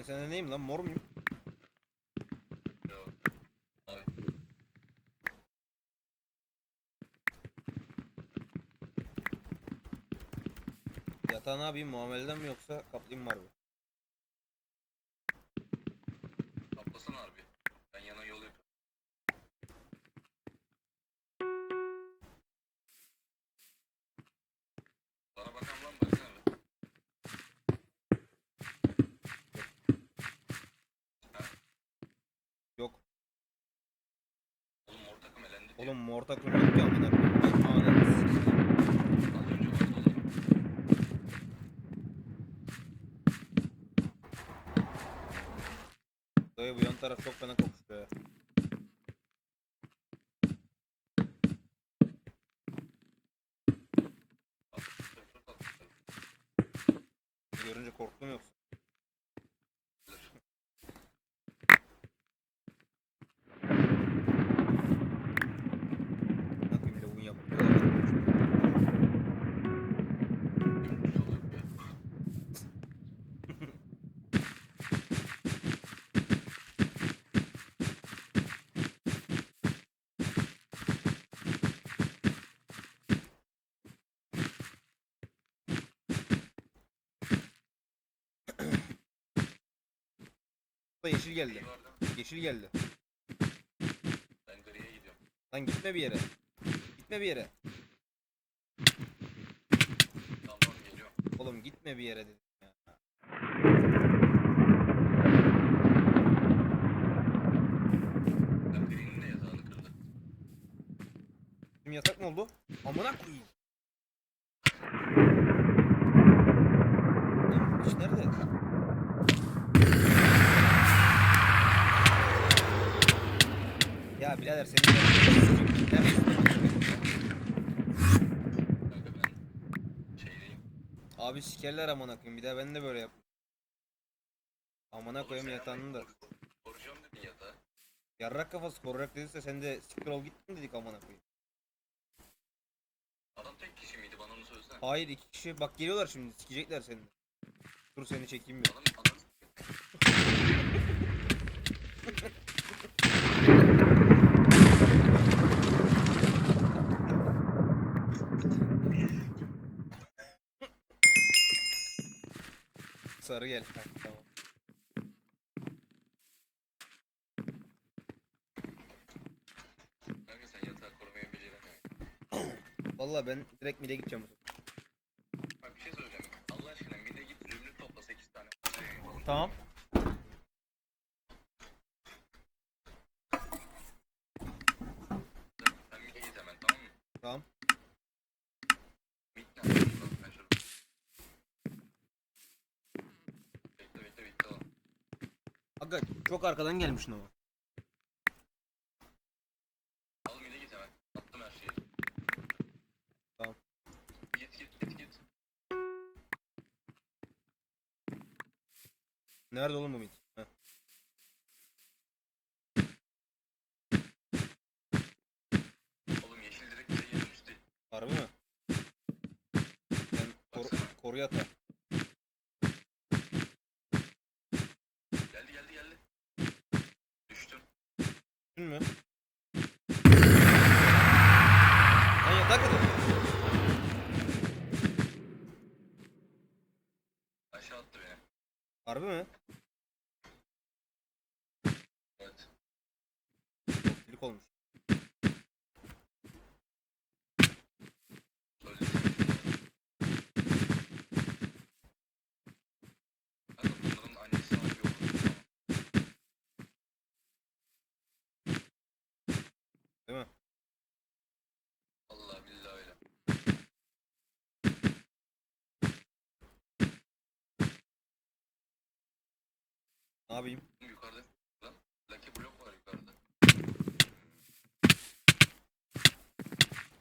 Ben sende neyim lan? Mor muyum? Yatağı ne yapayım? Muameleden mi yoksa kaplayayım mı harbi? Oğlum mor takım yok ki amına koyayım. Ananı sikeyim. Az önce oğlum. Dayı bu yan taraf çok fena kokuşuyor ya. Görünce korktum yoksa. Yeşil geldi. Yeşil geldi. Ben griye gidiyorum. Lan gitme bir yere. Gitme bir yere. Tamam geliyorum. Oğlum gitme bir yere dedim ya. Ben grinin de yatağını yasak mı oldu? Amına koyayım. Birader senin. Abi sikerler amına koyayım. Bir daha ben de böyle yap. Amına koyayım yatağını da. koru- Koruyacağım dedin yatağı. Yarrak kafası koruyacak dediyse sen de siktir ol gittin dedik amına koyayım. Adam tek kişi miydi bana onu söylesene. Hayır iki kişi bak geliyorlar şimdi sikecekler seni. Dur seni çekeyim bir. Adam adam Sarı gel. Tamam. kanka sen yatağı korumayı beceremiyorsun. Vallahi ben direkt mide gideceğim. Bak bir şey söyleyeceğim. Allah aşkına mide git zümrüt topla 8 tane. Tamam. Sen, sen mide git hemen tamam mı? Tamam. Mid nerede? Bak ben şöyle. Bekle bekle bekle oğlum. Aga çok arkadan gelmişsin ama. Al mide git hemen. Attım her şeyi. Tamam. Git git git git. Nerede oğlum bu mid? Heh. Oğlum yeşil direkt bize gelmişti. Harbi mi? Ben koru, Baksana. koru yatağı. Geldi geldi geldi. Düştüm. Düştün mü? Lan yatağa kadar. Aşağı attı beni. Harbi mi? Evet. Kilik olmuş. Değil mi? Allah billahi öyle. Ne yapayım? Yukarıda lan. Lucky block var yukarıda.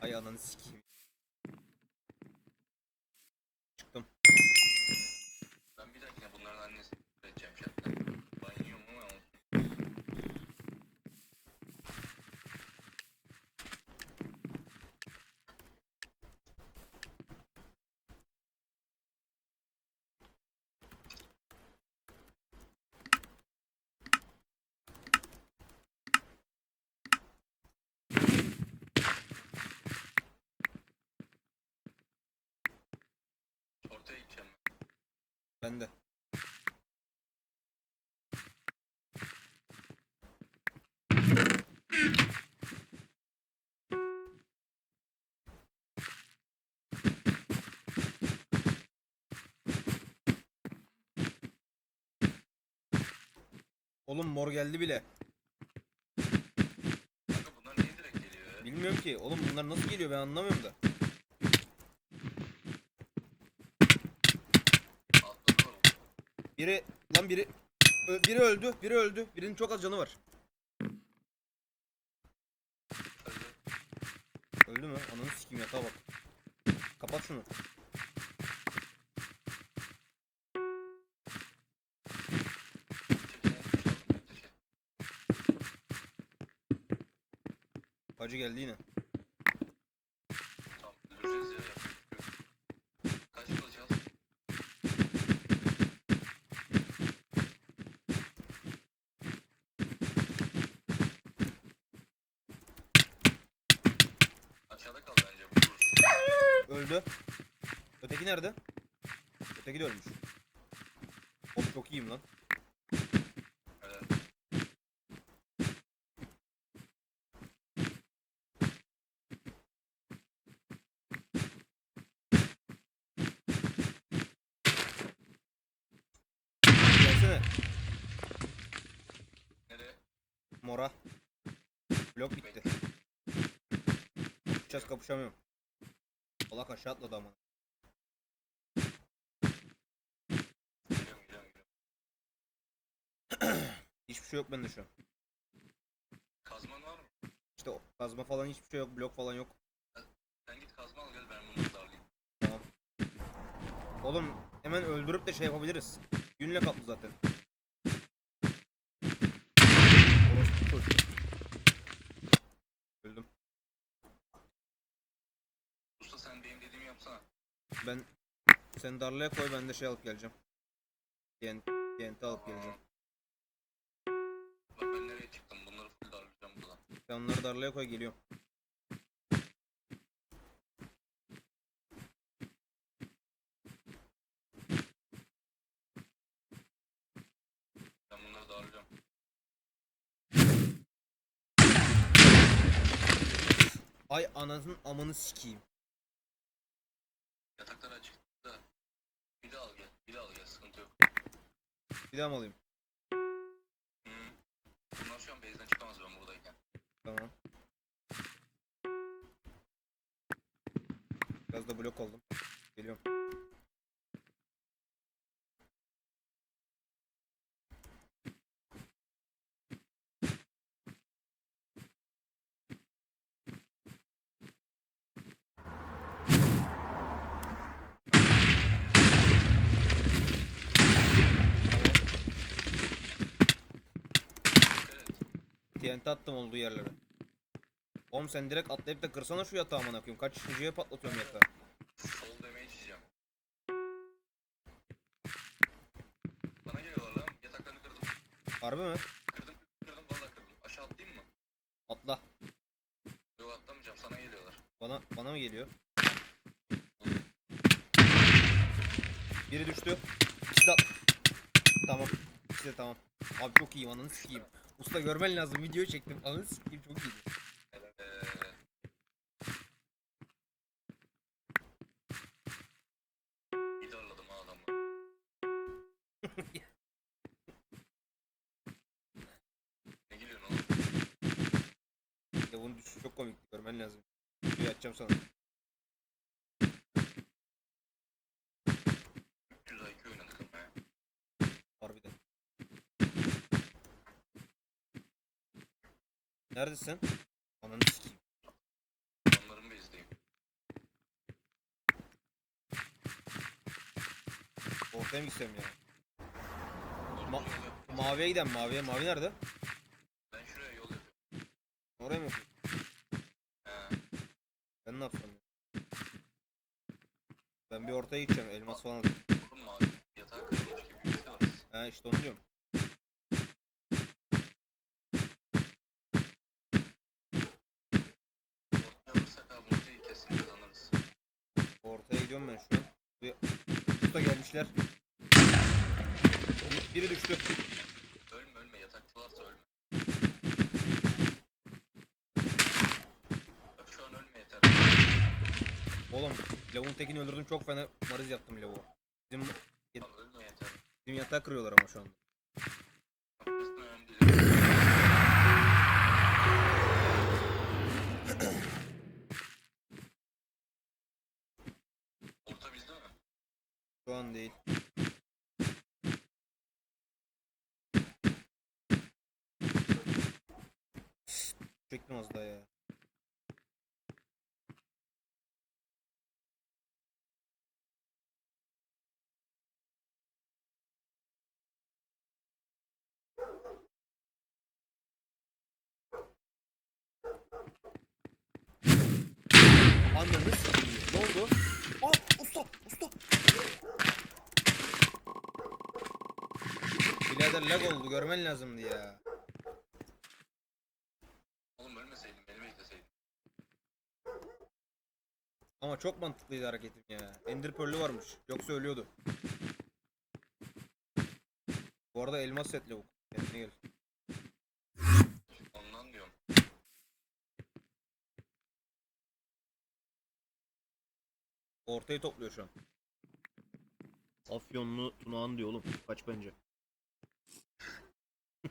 Ay ananı sikeyim. Çıktım. Ben bir dahakine bunların annesi üreteceğim şartlar. Ben yiyorum ama olsun. Bende. Oğlum mor geldi bile. Kanka bunlar niye direkt geliyor ya? Bilmiyorum ki. Oğlum bunlar nasıl geliyor ben anlamıyorum da. Atladılar oğlum. Biri lan biri biri öldü. Biri öldü. Birinin çok az canı var. Öldü. Mü? Ananı sikeyim yatağa bak. Kapat şunu. Hacı geldi yine. Öldü. Öteki nerede? Öteki de ölmüş. Oğlum çok iyiyim lan. Mora. Blok bitti. Kapışacağız kapışamıyorum. Allah aşağı atladı ama. Hiçbir şey yok bende şu an. Kazman var mı? İşte o kazma falan hiçbir şey yok. Blok falan yok. Sen git kazma al gel ben bunu darlayayım. Tamam. Oğlum hemen öldürüp de şey yapabiliriz. Günle kaplı zaten. Ben sen darlaya koy ben de şey alıp geleceğim. TNT, TNT alıp geleceğim. Bak ben nereye çıktım bunları full darlayacağım buradan. Sen onları darlaya koy geliyorum. Ben bunları darlayacağım. Ay anasının amını sikeyim. Yataklar açık da. Bir de al gel. Bir de al gel sıkıntı yok. Bir daha mı alayım? Bunlar şu an base'den çıkamaz ben buradayken. Tamam. Biraz da blok oldum. Geliyorum. TNT attım olduğu yerlere. Oğlum sen direkt atlayıp da kırsana şu yatağı amına koyayım. Kaç kişiye patlatıyorum yatağı. Sol demeye içeceğim. Bana geliyorlar lan. Yataklarını kırdım. Harbi mi? Kırdım kırdım valla kırdım. Aşağı atlayayım mı? Atla. Yok atlamayacağım sana geliyorlar. Bana bana mı geliyor? Biri düştü. At- Tamam. De tamam. Abi çok iyiyim ananı sikeyim. Usta görmen lazım video çektim. Ananı sikeyim çok. Bir darladım ha adamı. ne gülüyorsun oğlum? Ya bunun düşüşü çok komikti görmen lazım. Videoyu açacağım sana. Neredesin? Ananı sikeyim. Adamların base'deyim. Ortaya mı gitsem ya? Ma-. Maviye gidelim maviye. Mavi nerede? Ben şuraya yol yapıyorum. Oraya mı yapıyorsun? He. Ben ne yapsam ya? Ben bir ortaya gideceğim elmas falan. Oğlum mavi yatağı kırılmış gibi bir şey var. He işte onu diyorum. Ben şu an. Bir... Usta gelmişler. Biri düştü. Ölme ölme yatakta varsa ölme. Bak şu an ölme yeter. Oğlum lavuğun tekini öldürdüm çok fena mariz yaptım lavuğu. Bizim, Tamam ölme yeter. bizim yatağı kırıyorlar ama şu anda. Şu an değil. Çektim az daha ya. Anladın Ne oldu? Aa usta usta. Birader lag oldu görmen lazımdı ya. Oğlum ölmeseydim beni bekleseydin. Ama çok mantıklıydı hareketim ya. Ender Pearl'ü varmış. Yoksa ölüyordu. Bu arada elmas set lavuk. Kendine gel. Ondan diyorum. Ortayı topluyor şu an. Afyonlu Tunağan diyor oğlum. Kaç bence.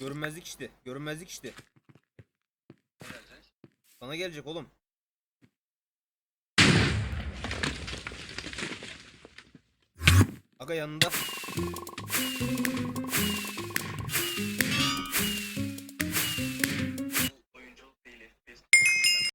Görünmezlik işte. Görünmezlik işte. Ne? Sana gelecek oğlum. Aga yanında.